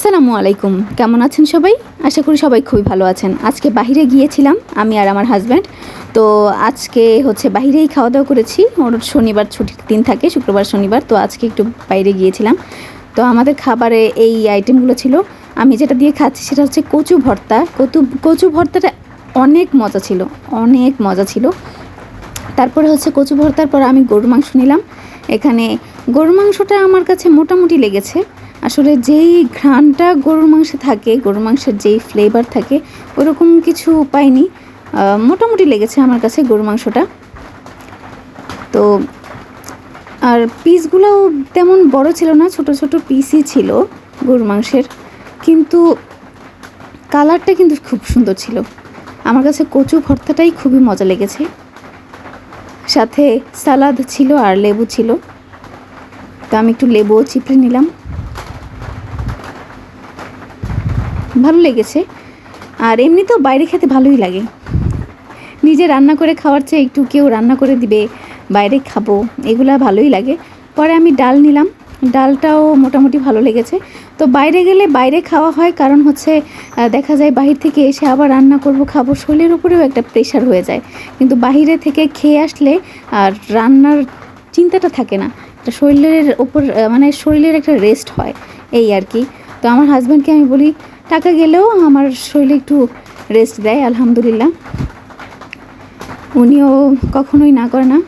আসসালামু আলাইকুম। কেমন আছেন সবাই? আশা করি সবাই খুবই ভালো আছেন। আজকে বাইরে গিয়েছিলাম, আমি আর আমার হাজব্যান্ড তো আজকে হচ্ছে বাইরেই খাওয়া দাওয়া করেছি। ওর শনিবার ছুটির দিন থাকে, শুক্রবার, শনিবার। তো আজকে একটু বাইরে গিয়েছিলাম। তো আমাদের খাবারে এই আইটেমগুলো ছিল। আমি যেটা দিয়ে খাচ্ছি সেটা হচ্ছে কচু ভর্তা। কচু কচু ভর্তাটা অনেক মজা ছিল, অনেক মজা ছিল। তারপরে হচ্ছে কচু ভর্তার পর আমি গরুর মাংস নিলাম। এখানে গরুর মাংসটা আমার কাছে মোটামুটি লেগেছে। আসলে যেই ঘ্রাণটা গরুর মাংসে থাকে, গরুর মাংসের যেই ফ্লেভার থাকে, ওরকম কিছু পাইনি মোটামুটি লেগেছে আমার কাছে গরুর মাংসটা। তো, আর পিসগুলোও তেমন বড় ছিল না, ছোট ছোট পিসই ছিল গরুর মাংসের। কিন্তু কালারটা কিন্তু খুব সুন্দর ছিল। আমার কাছে কচু ভর্তাটাই খুবই মজা লেগেছে। সাথে সালাদ ছিল আর লেবু ছিল। তো আমি একটু লেবুও চিপড়ে নিলাম। ভালো লেগেছে। আর এমনি তো বাইরে খেতে ভালোই লাগে। নিজে রান্না করে খাওয়ার চেয়ে একটু কেউ রান্না করে দিবে, বাইরে খাব, এগুলা ভালোই লাগে। পরে আমি ডাল নিলাম। ডালটাও মোটামুটি ভালো লেগেছে। তো বাইরে গেলে বাইরে খাওয়া হয়, কারণ হচ্ছে দেখা যায় বাহির থেকে এসে আবার রান্না করব, খাব, শরীরের উপরেও একটা প্রেশার হয়ে যায়। কিন্তু বাইরে থেকে খেয়ে আসলে আর রান্নার চিন্তাটা থাকে না। এটা শরীরের ওপর মানে শরীরের একটা রেস্ট হয়, এই আর কি। তো আমার হাজব্যান্ডকে আমি বলি টাকা গেলেও আমার শরীরে একটু রেস্ট দেয় আলহামদুলিল্লাহ। উনিও কখনোই না করে না।